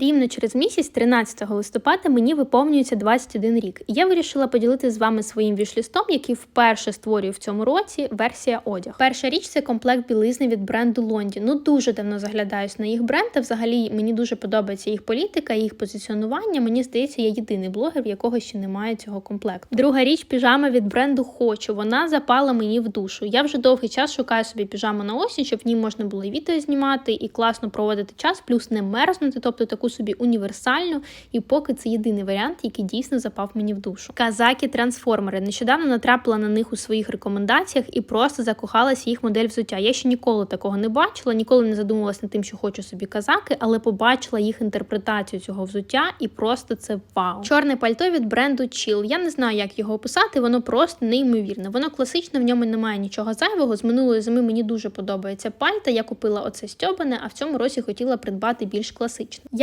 Рівно через місяць, 13 листопада, мені виповнюється 21 рік. І я вирішила поділитися з вами своїм вішлістом, який вперше створюю в цьому році версія одяг. Перша річ це комплект білизни від бренду Лонді. Ну дуже давно заглядаюсь на їх бренд. Та взагалі мені дуже подобається їх політика, їх позиціонування. Мені здається, я єдиний блогер, в якого ще немає цього комплекту. Друга річ піжама від бренду Хочу. Вона запала мені в душу. Я вже довгий час шукаю собі піжаму на осінь, щоб в ній можна було і відео знімати і класно проводити час, плюс не мерзнути, тобто таку собі універсальну. І поки це єдиний варіант, який дійсно запав мені в душу. Казаки трансформери. Нещодавно натрапила на них у своїх рекомендаціях і просто закохалась в їх модель взуття. Я ще ніколи такого не бачила, ніколи не задумувалась над тим, що хочу собі казаки, але побачила їх інтерпретацію цього взуття, і просто це вау. Чорне пальто від бренду Chill. Я не знаю, як його описати, воно просто неймовірне. Воно класичне, в ньому немає нічого зайвого. З минулої зими мені дуже подобається пальта. Я купила оце стьобане, а в цьому році хотіла придбати більш класичне. Як